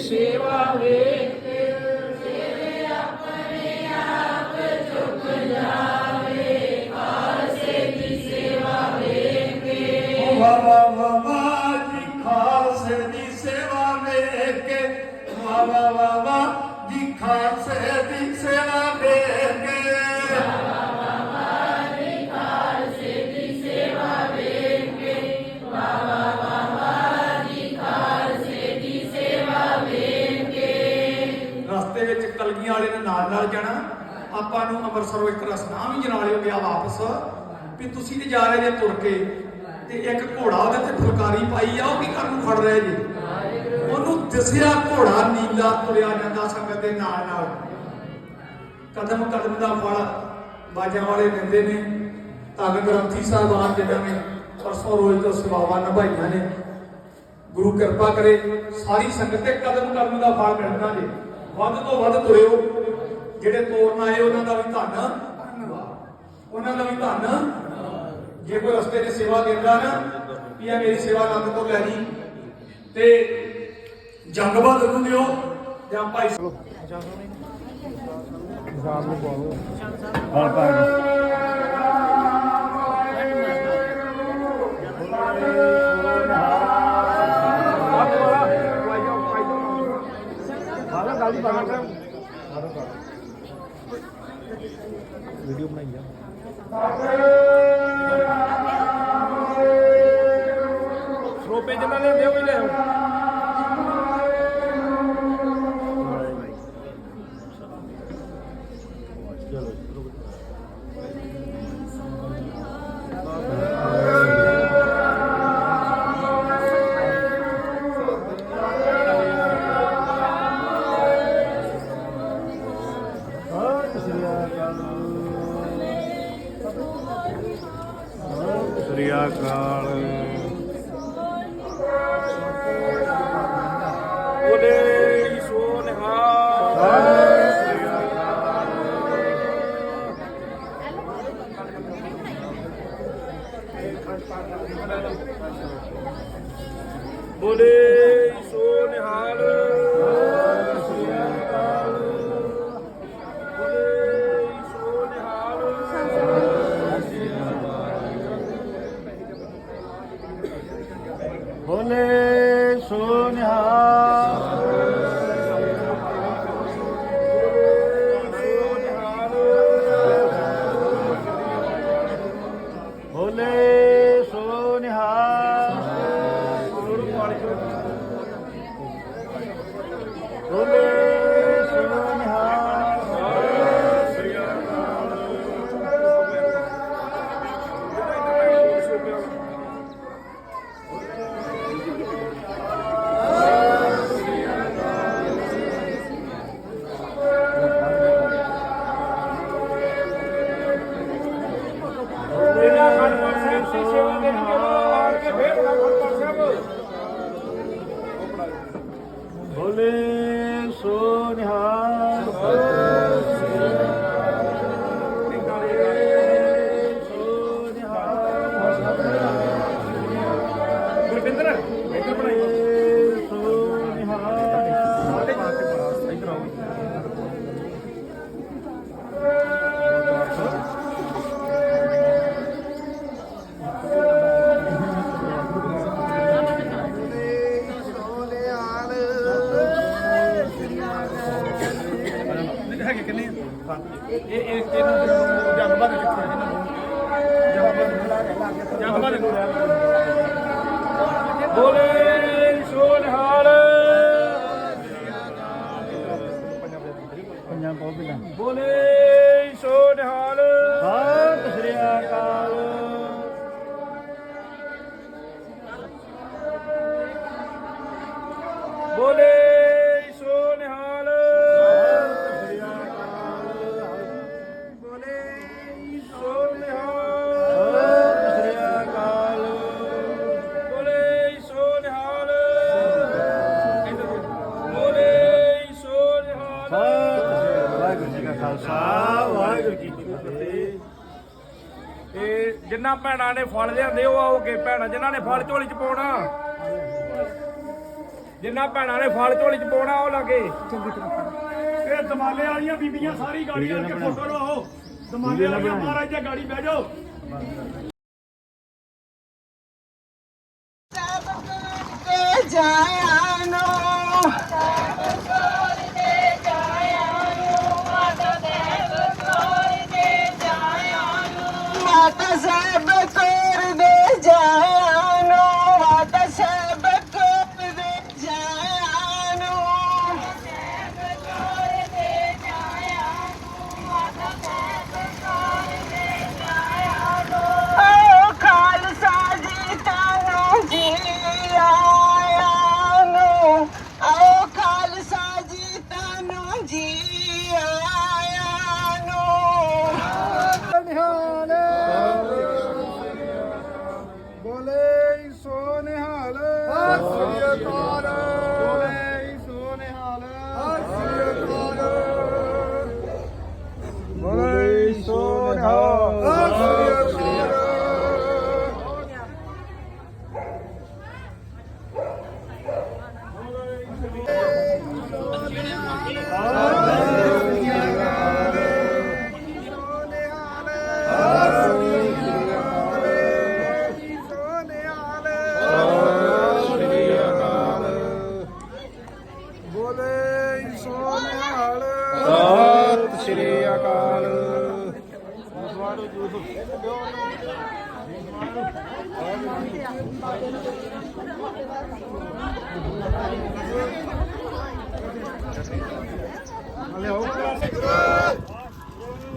ਸੇਵਾ ਵੇਖ ਜਾਣਾ। ਆਪਾਂ ਨੂੰ ਅੰਮ੍ਰਿਤਸਰੋਂ ਇੱਕ ਰਸਨਾ ਵੀ ਜਨਾ ਗਿਆ ਵਾਪਸ। ਵੀ ਤੁਸੀਂ ਤੇ ਜਾ ਰਹੇ ਜੇ ਤੁਰ ਕੇ, ਤੇ ਇੱਕ ਘੋੜਾ ਉਹਦੇ ਤੇ ਫੁਲਕਾਰੀ ਪਾਈ ਆ, ਉਹ ਕੀ ਕਰਨ ਨੂੰ ਖੜ ਰਿਹਾ ਜੀ। ਉਹਨੂੰ ਦਿਸਿਆ ਘੋੜਾ ਨੀਲਾ ਤੁਰਿਆ ਜਾਂਦਾ ਸੰਗਤ ਦੇ ਨਾਲ ਨਾਲ। ਕਦਮ ਕਦਮ ਦਾ ਫਲ ਬਾਜਾਂ ਵਾਲੇ ਦਿੰਦੇ ਨੇ। ਧੰਨ ਗ੍ਰੰਥੀ ਸਾਹਿਬਾਨ ਜਿਨ੍ਹਾਂ ਨੇ ਪਰਸੋਂ ਰੋਜ਼ ਤੋਂ ਸੇਵਾਵਾਂ ਨਿਭਾਈਆਂ ਨੇ। ਗੁਰੂ ਕਿਰਪਾ ਕਰੇ ਸਾਰੀ ਸੰਗਤ ਤੇ ਕਦਮ ਕਦਮ ਦਾ ਫਲ ਮਿਲਣਾ ਜੀ। ਵੱਧ ਤੋਂ ਵੱਧ ਤੁਰਿਓ। ਜਿਹੜੇ ਤੋਰਨ ਆਏ, ਉਹਨਾਂ ਦਾ ਵੀ ਧੰਨ ਉਹਨਾਂ ਦਾ ਵੀ ਧੰਨ ਜੇ ਕੋਈ ਰਸਤੇ 'ਚ ਸੇਵਾ ਦਿੰਦਾ ਨਾ, ਵੀ ਇਹ ਮੇਰੀ ਸੇਵਾ ਨੰਦ ਤੋਂ ਲੈ ਜੀ ਤੇ ਜੰਗ ਬਹਾਦਰ ਨੂੰ ਦਿਓ ਜਾਂ ਭਾਈ। ਵੀਡੀਓ ਸਰੋਪੇ ਜਿਨ੍ਹਾਂ ਨੇ ਦਿਓ ਵੀ ਬੋਲੇ ਸੋ ਨਿਹਾਲ ਆ? ਇਹ ਇਹ ਇਹਨੂੰ ਜੰਗ ਬਾਦ ਕਿੱਥੇ ਆ ਜੰਗ ਜੰਗ ਬਾਦ ਬੋਲੇ ਸੋ ਨਿਹਾਲ ਪੰਜਾਂ ਬਹੁਤ ਬਿਲਾ ਬੋਲੇ ਸੋ ਨਿਹਾਲ ਸਤਿ ਸ੍ਰੀ ਅਕਾਲ। ਬੋਲੇ ਤੇ ਜਿਨ੍ਹਾਂ ਭੈਣਾਂ ਨੇ ਫਲ ਲਿਆਂਦੇ ਉਹ ਆਓਗੇ ਭੈਣਾਂ ਜਿਨ੍ਹਾਂ ਨੇ ਫਲ ਝੋਲੀ ਚ ਪਾਉਣਾ। ਜਿੰਨਾ ਭੈਣਾਂ ਨੇ ਫਲ ਝੋਲੀ ਚ ਪਾਉਣਾ ਉਹ ਲੱਗੇ। ਇਹ ਦਮਾਲੇ ਵਾਲੀਆਂ ਬੀਬੀਆਂ ਸਾਰੀ ਗਾੜੀ ਆ ਕੇ ਫੋਟੋ ਲਵਾਓ। ਦਮਾਲੇ ਵਾਲੀਆਂ ਮਹਾਰਾਜ ਦੀ ਗਾੜੀ ਬਹਿ ਜਾਓ। تذهب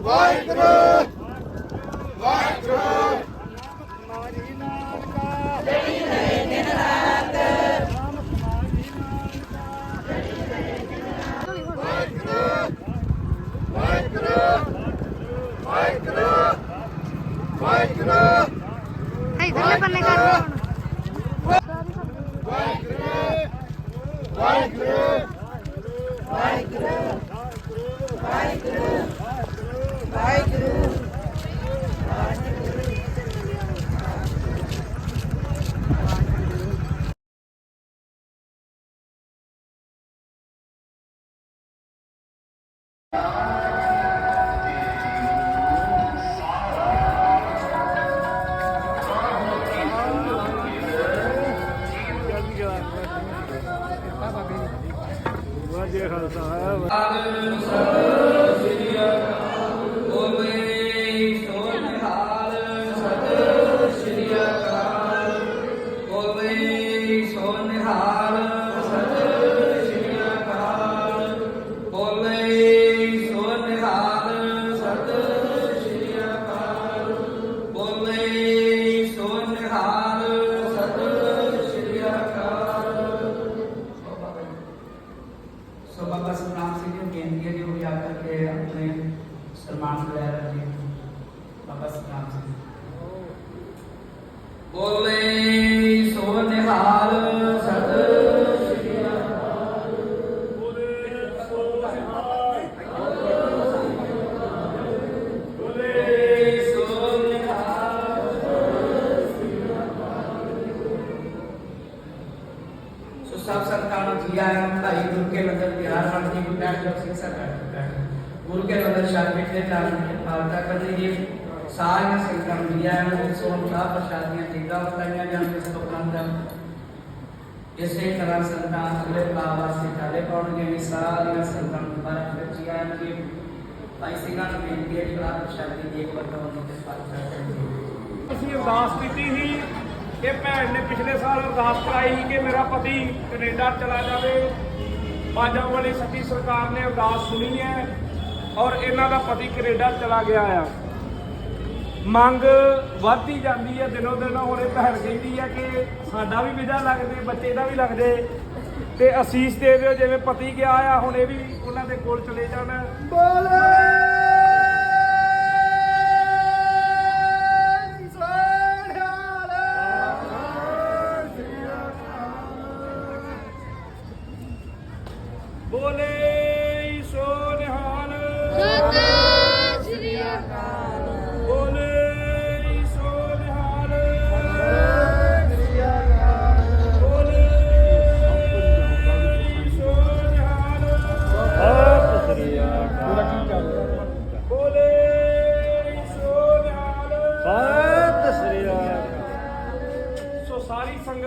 ਵਾਹਿਗੁਰੂ ਵਾਹਿਗੁਰੂ ਮਾਰੀ ਨਾਨਕਾ ਬੰਨੇ ਕਰ ਲਓ ਹੁਣ। ਸਾਰੀਆਂ ਸੰਤਾਂ ਨੂੰ ਜੀ ਆਇਆਂ ਨੂੰ ਸੋ ਸਾਹਿਬ ਪ੍ਰਸ਼ਾਦੀਆਂ ਟਿਕਾ ਉਤਾਈਆਂ ਜਾਣ ਇਸ ਤੋਂ ਉਪਰੰਤ ਇਸੇ ਤਰ੍ਹਾਂ ਸੰਤਾਂ ਅਗਲੇ ਪਾਵਾ ਸੇ ਕਾਲੇ ਪਾਉਣਗੇ ਵੀ ਸਾਰੀਆਂ ਸੰਤਾਂ ਨੂੰ ਬਾਰਾਂ ਵਿੱਚ ਜੀ ਆਇਆਂ ਨੂੰ ਜੀ ਭਾਈ ਸਿੰਘਾਂ ਨੂੰ ਬੇਨਤੀ ਹੈ ਜੀ ਬਾਤ ਪ੍ਰਸ਼ਾਦੀ ਦੀ ਇੱਕ ਵਰਤੋਂ ਨੂੰ ਤੇ ਪਾਲਤਾ ਕਰਦੇ ਅਸੀਂ ਅਰਦਾਸ ਕੀਤੀ ਸੀ ਕਿ ਭੈਣ ਨੇ ਪਿਛਲੇ ਸਾਲ ਅਰਦਾਸ ਕਰਾਈ ਸੀ ਕਿ ਮੇਰਾ ਪਤੀ ਕੈਨੇਡਾ ਚਲਾ ਜਾਵੇ ਬਾਜਾਂ ਵਾਲੀ ਸੱਚੀ ਸਰਕਾਰ ਨੇ ਅਰਦਾਸ ਸੁਣੀ ਹੈ ਔਰ ਇਹਨਾਂ ਦਾ ਪਤੀ ਕੈਨੇਡਾ ਚਲਾ ਗਿਆ ਆ ਮੰਗ ਵੱਧਦੀ ਜਾਂਦੀ ਹੈ, ਦਿਨੋ ਦਿਨ ਹੁਣ ਇਹ ਭੈਣ ਕਹਿੰਦੀ ਹੈ ਕਿ ਸਾਡਾ ਵੀ ਵਿਦਾ ਲੱਗਦੇ, ਬੱਚੇ ਦਾ ਵੀ ਲੱਗਦੇ ਤੇ ਅਸੀਸ ਦੇ ਦਿਓ, ਜਿਵੇਂ ਪਤੀ ਗਿਆ ਆ, ਹੁਣ ਇਹ ਵੀ ਉਹਨਾਂ ਦੇ ਕੋਲ ਚਲੇ ਜਾਣ। ਬੋਲੇ।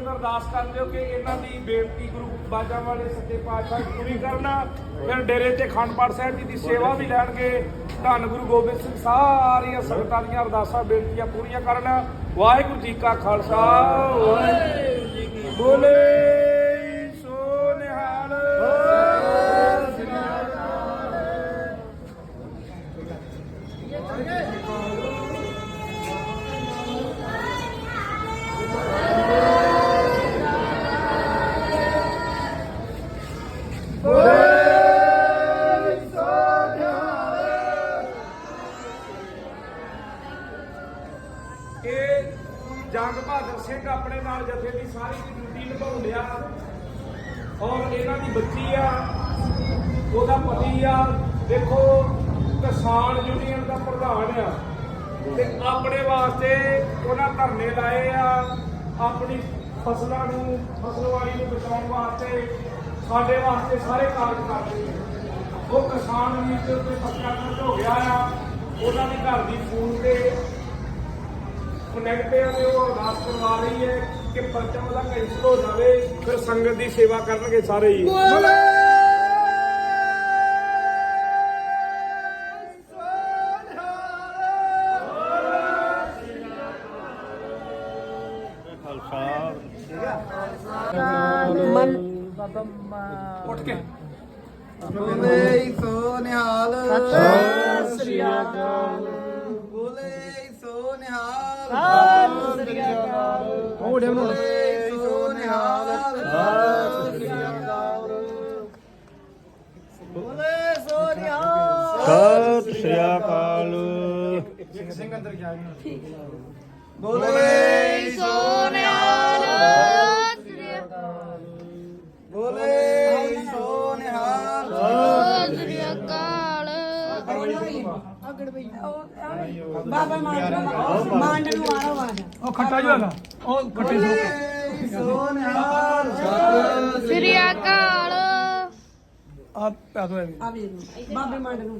ਅੱਗੇ ਤੋਂ ਅਰਦਾਸ ਕਰ ਦਿਓ ਕਿ ਇਹਨਾਂ ਦੀ ਬੇਨਤੀ ਗੁਰੂ ਬਾਜਾ ਵਾਲੇ ਸੱਚੇ ਪਾਤਸ਼ਾਹ ਦੀ ਪੂਰੀ ਕਰਨਾ। ਫਿਰ ਡੇਰੇ ਤੇ ਖੰਡ ਪਾਠ ਸਾਹਿਬ ਜੀ ਦੀ ਸੇਵਾ ਵੀ ਲੈਣਗੇ। ਧੰਨ ਗੁਰੂ ਗੋਬਿੰਦ ਸਿੰਘ ਸਾਰੀਆਂ ਸੰਗਤਾਂ ਦੀਆਂ ਅਰਦਾਸਾਂ ਬੇਨਤੀਆਂ ਪੂਰੀਆਂ ਕਰਨ। ਵਾਹਿਗੁਰੂ ਜੀ ਕਾ ਖਾਲਸਾ। ਵਾਹਿਗੁਰੂ ਜੀ ਕੀ ਬੋਲੇ। ਕਿਸਾਨ ਯੂਨੀਅਨ ਦਾ ਪ੍ਰਧਾਨ ਆ। ਤੇ ਆਪਣੇ ਵਾਸਤੇ ਉਹਨਾਂ ਧਰਨੇ ਲਾਏ ਆ, ਆਪਣੀ ਫਸਲਾਂ ਨੂੰ ਫਸਲਵਾੜੀ ਨੂੰ ਬਚਾਉਣ ਵਾਸਤੇ, ਸਾਡੇ ਵਾਸਤੇ ਸਾਰੇ ਕਾਰਜ ਕਰਦੇ ਨੇ ਉਹ ਕਿਸਾਨ ਵੀਰ ਦੇ ਉੱਤੇ ਪੱਕਾ ਹੋ ਗਿਆ ਆ, ਉਹਨਾਂ ਦੀ ਘਰ ਦੀ ਫੋਨ ਤੇ ਕਨੈਕਟ ਹੈ ਤੇ ਉਹ ਅਰਦਾਸ ਕਰਵਾ ਰਹੀ ਹੈ ਕਿ ਪਰਚਾ ਉਹਦਾ ਕੈਂਸਲ ਹੋ ਜਾਵੇ, ਫਿਰ ਸੰਗਤ ਦੀ ਸੇਵਾ ਕਰਨਗੇ ਸਾਰੇ ਹੀ। ਬੋਲੇ ਸੋ ਨਿਹਾਲ ਸ੍ਰੀ ਅਕਾਲ ਬੋਲੇ ਸੋ ਨਿਹਾਲ ਸ੍ਰੀ ਅਕਾਲ। ਬਾਬਾ ਮਾਂਡ ਮਾਂਡ ਨੂੰ ਮਾਰੋ ਮਾਂਡ ਉਹ ਖੱਟਾ ਜਿਹਾ ਨਾ। ਉਹ ਖੱਟੇ ਸੁਣ ਬੋਲੇ ਸੋ ਨਿਹਾਲ ਸ੍ਰੀ ਅਕਾਲ। ਆ ਪੈ ਦੋ ਆ ਵੀ ਬਾਬੇ ਮਾਂਡ ਨੂੰ।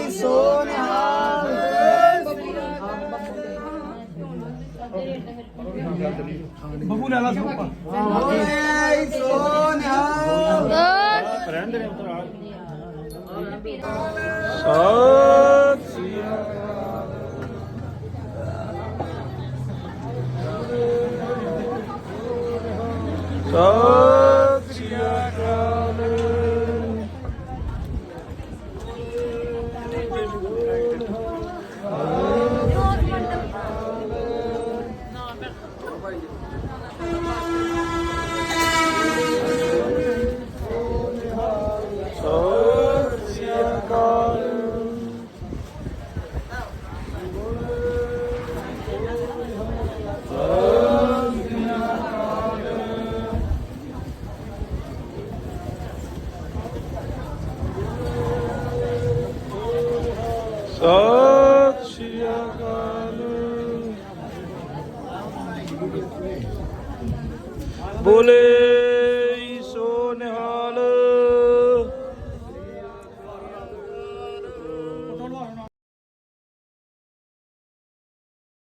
ਬੋਲੇ